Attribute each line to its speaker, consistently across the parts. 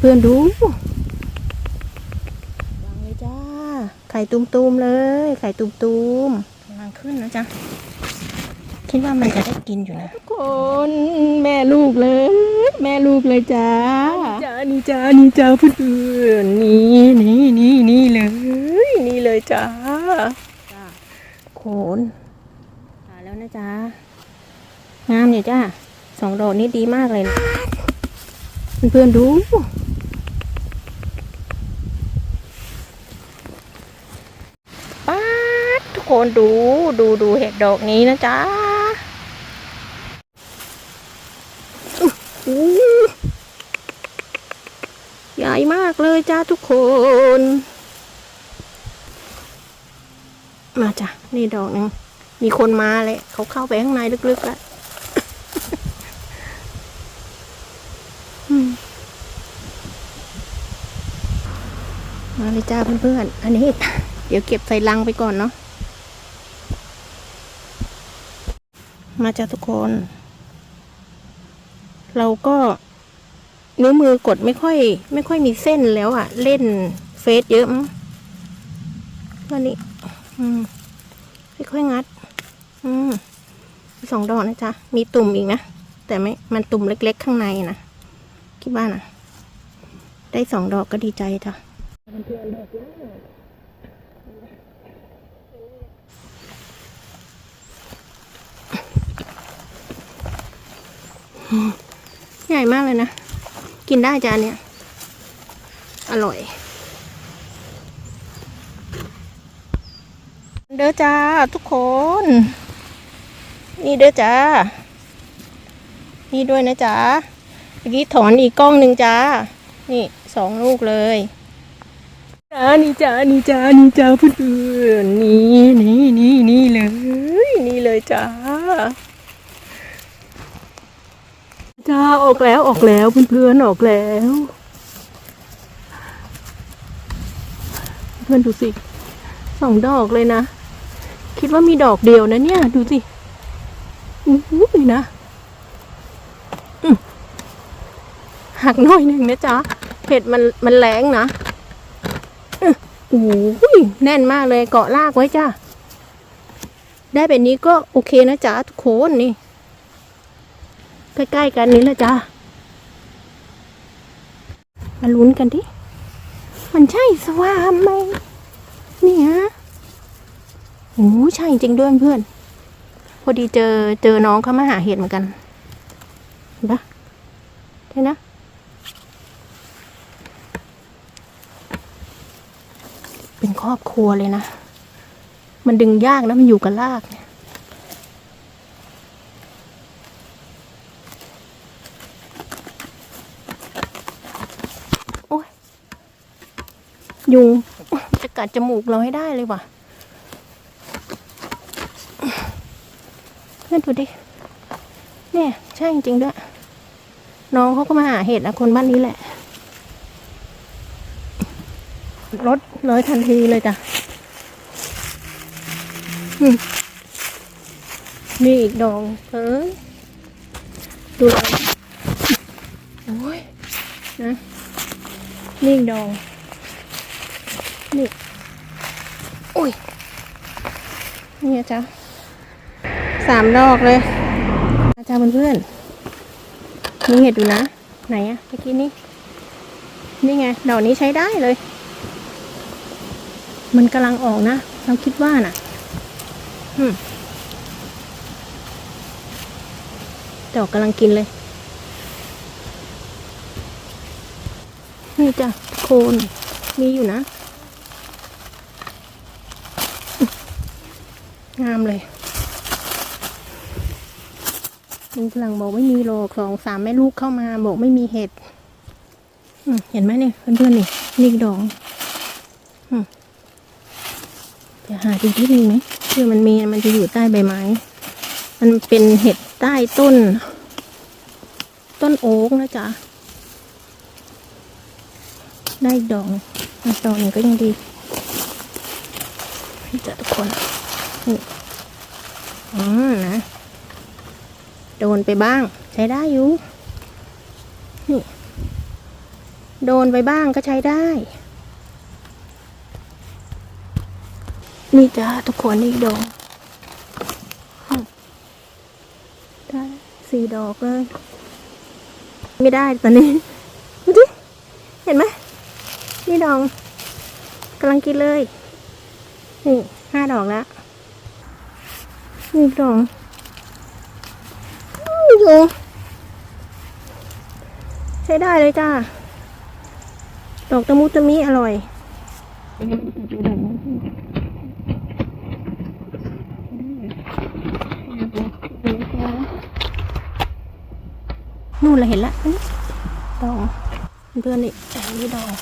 Speaker 1: เพื่อนๆดูวางเลยจ้า ไข่ตุ้มๆเลย ไข่ตุ้มๆกำลังขึ้นนะจ๊ะ คิดว่ามันจะได้กินอยู่นะทุกคนแม่ลูกเลย แม่ลูกเลยจ้าจ้านี่จ้านี่จ้าเพื่อนๆนี่นี่นี่นี่เลย นี่เลยจ้าจ้าโขนมาแล้วนะจ๊ะงามอยู่จ้าสองดอกนี้ดีมากเลยนะ เพื่อนๆดูป๊าดทุกคนดูดูดูเห็ดดอกนี้นะจ๊ะอู้ใหญ่มากเลยจ้าทุกคน มาจ้ะนี่ดอกหนึงมีคนมาเลยเขาเข้าไปข้างในลึกๆแล้ว มาเลยจ้าเพื่อนๆ อันนี้ เดี๋ยวเก็บใส่ลังไปก่อนเนาะ มาจ้าทุกคน เราก็นิ้วมือกดไม่ค่อย ไม่ค่อยมีเส้นแล้วอะเล่นเฟซเยอะมั้งวันนี้ อืมค่อยๆงัด อืมสองดอกนะจ๊ะ มีตุ่มอีกนะ แต่ไม่ มันตุ่มเล็กๆ ข้างในนะคิดว่านะ ได้สองดอกก็ดีใจจ้ะ ใหญ่มากเลยนะ กินได้จานเนี้ย อร่อย เด้อจ้าทุกคน นี่เด้อจ้า นี่ด้วยนะจ้าเมื่อกี้ถอนอีกกล้องหนึ่งจ้า นี่สองลูกเลย จ้านี่จ้านี่จ้านี่จ้าเพื่อนๆนี่นี่นี่นี่เลย นี่เลยจ้าจ้าออกแล้วออกแล้วเพื่อนๆออกแล้ว เพื่อนดูสิสองดอกเลยนะ คิดว่ามีดอกเดียวนะเนี่ย ดูสิอู้หูยนะหักหน่อยหนึ่งนะจ๊ะเห็ดมันมันแรงนะ โอ้โหแน่นมากเลยเกาะลากไว้จ้าได้แบบนี้ก็โอเคนะจ๊ะทุกคนนี่ ใกล้ๆกันนี้แหละจ้ามาลุ้นกันดิมันใช่สวามไหมเนี่ยโอ้ใช่จริงด้วยเพื่อน พอดีเจอเจอน้องเขามาหาเห็ดเหมือนกันเห็นปะใช่นะ เป็น ครอบครัวเลยนะ มันดึงยากนะมันอยู่กับรากเนี่ยอุ้ยยุงจะกัดจมูกเราให้ได้เลยว่ะเพื่นดูดิ เนี่ย ใช่จริงด้วย น้องเขาก็มาหาเห็ดนะคนบ้านนี้แหละ รถเลยทันทีเลยจ้ะมนี่อีกดองเอ้ยดูเลยโอ้ยนะนี่อีกดอง นี่อุ้ยนี่นะจ๊ะสามดอกเลยอาจารย์เพื่อนๆมีเห็ดอยู่นะ ไหนอะเมื่อกี้นี่นี่ไง ดอกนี้ใช้ได้เลย มันกำลังออกนะ เราคิดว่าน่ะดอกกำลังกินเลย นี่จ้ะโคนมีอยู่นะ งามเลยลุงพลังบอกไม่มีโลสองสามแม่ลูกเข้ามา บอกไม่มีเห็ดเห็นไหมเนี่ยเพื่อนๆนี่นี่ดอกอืม จะหาจริงๆมีไหมเพื่อมันมีมันจะอยู่ใต้ใบไม้ มันเป็นเห็ดใต้ต้น ต้นโอ๊กนะจ๊ะ ได้ดอกหนึ่งอีกดอกหนึ่งก็ยังดีให้เจอทุกคนอืมนะโดนไปบ้าง ใช้ได้อยู่ นี่ โดนไปบ้างก็ใช้ได้ นี่จ้าทุกคนนี่ดอกได้สี่ดอกเลย ไม่ได้ตอนนี้ดูดิเห็นไหมนี่ดองกำลังกินเลย นี่ห้าดอกแล้วนี่ดองอื้อดูใช้ได้เลยจ้าดอกตะมุตะมิอร่อย นู่น เราเห็นละดอกเพื่อนนี่แต่นี่ดอก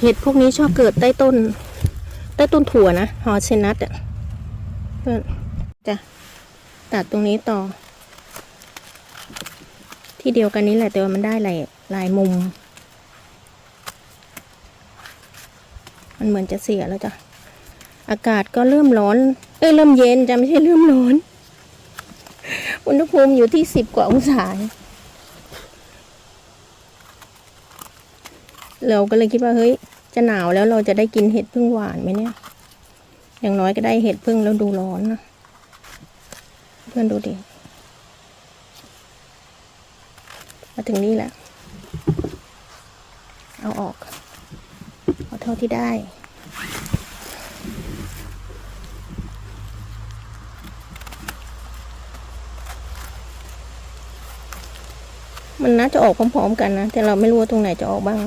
Speaker 1: เห็ดพวกนี้ชอบเกิดใต้ต้น ใต้ต้นถั่วนะหอเชนัทอะเพื่อนจะตัดตรงนี้ต่อ ที่เดียวกันนี้แหละแต่ว่ามันได้หลายหลายมุม มันเหมือนจะเสียแล้วจ้ะอากาศก็เริ่มร้อน เอ้ยเริ่มเย็นจะไม่ใช่เริ่มร้อน อุณหภูมิอยู่ที่สิบกว่าองศาเราก็เลยคิดว่าเฮ้ย จะหนาวแล้วเราจะได้กินเห็ดพึ่งหวานไหมเนี่ย อย่างน้อยก็ได้เห็ดพึ่งแล้วดูร้อนนะเพื่อนดูดิมาถึงนี่แหละ เอาออก เอาเท่าที่ได้ มันน่าจะออกพร้อมๆกันนะ แต่เราไม่รู้ว่าตรงไหนจะออกบ้าง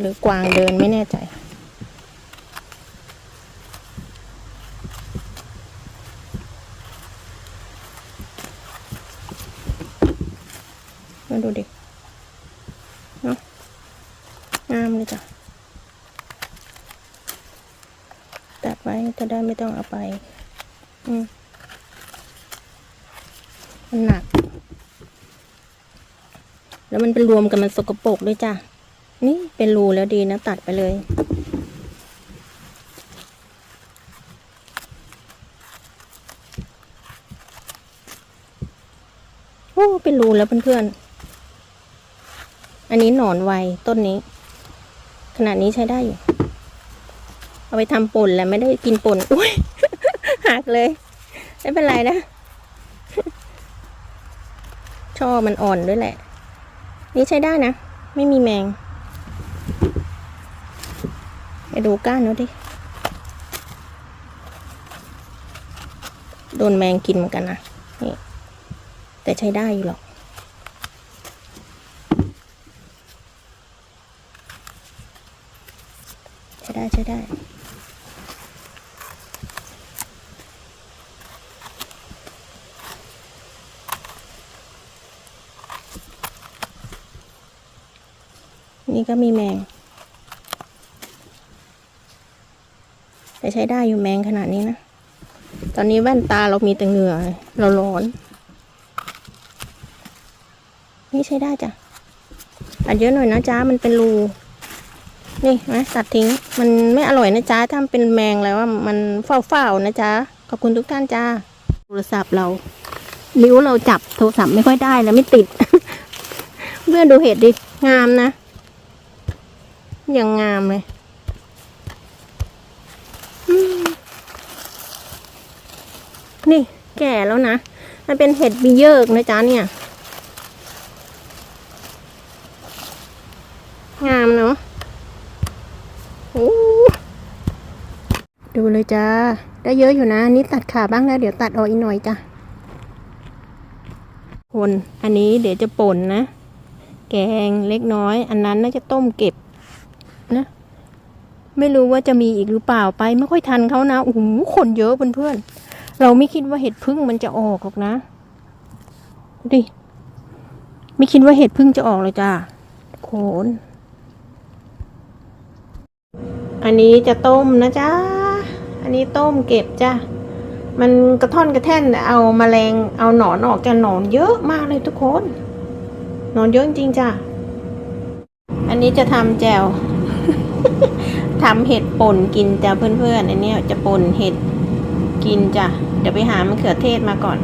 Speaker 1: หรือกวางเดินไม่แน่ใจมาดูดิเนาะงามเลยจ้ะ ตัดไว้จะได้ไม่ต้องเอาไป อืมมันหนัก แล้วมันเป็นรวมกันมันสกปรกด้วยจ้ะ นี่เป็นรูแล้วดีนะตัดไปเลย โอ้ เป็นรูแล้วเพื่อนๆ อันนี้หนอนไวต้นนี้ ขนาดนี้ใช้ได้อยู่ เอาไปทำป่นแหล้วไม่ได้กินป่นอุ้ยหักเลย ไม่เป็นไรนะ ช่อมันอ่อนด้วยแหละ นี่ใช้ได้นะ ไม่มีแมงไปดูก้านเขาดิ โดนแมงกินเหมือนกันนะนี่แต่ใช้ได้อยู่หรอกใช้ได้ใช้ได้ นี่ก็มีแมง แต่ใช้ได้อยู่แมงขนาดนี้นะ ตอนนี้แว่นตาเรามีแต่เหงื่อ เราร้อน นี่ใช้ได้จ้ะตัดเยอะหน่อยนะจ้ามันเป็นรู นี่นะตัดทิ้ง มันไม่อร่อยนะจ้าถ้ามันเป็นแมงแล้วว่ามันเฝ้าๆนะจ้าขอบคุณทุกท่านจ้า โทรศัพท์เรา นิ้วเราจับโทรศัพท์ไม่ค่อยได้แล้วไม่ติด เพื่อนดูเห็ดดิ งามนะ ยังงามเลยนี่แก่แล้วนะ มันเป็นเห็ดบีเยิกนะจ๊ะเนี่ย งามเนาะดูเลยจ้า ได้เยอะอยู่นะ นี่ตัดขาบ้างแล้ว เดี๋ยวตัดออกอีกหน่อยจ้ะคนอันนี้เดี๋ยวจะป่นนะ แกงเล็กน้อย อันนั้นน่าจะต้มเก็บ นะ ไม่รู้ว่าจะมีอีกหรือเปล่าไป ไม่ค่อยทันเขานะโอ้โหคนเยอะเพื่อนๆเราไม่คิดว่าเห็ดพึ่งมันจะออกหรอกนะดิไม่คิดว่าเห็ดพึ่งจะออกเลยจ้าโขนอันนี้จะต้มนะจ๊ะ อันนี้ต้มเก็บจ้ะ มันกระท่อนกระแท่นเอามาแมลงเอาหนอนออกจากหนอนเยอะมากเลยทุกคน หนอนเยอะจริงจ้ะ อันนี้จะทำแจว ทำเห็ดป่นกินจ้ะเพื่อนๆอันนี้จะป่นเห็ดกินจ้ะเดี๋ยวไปหามะเขือเทศมาก่อน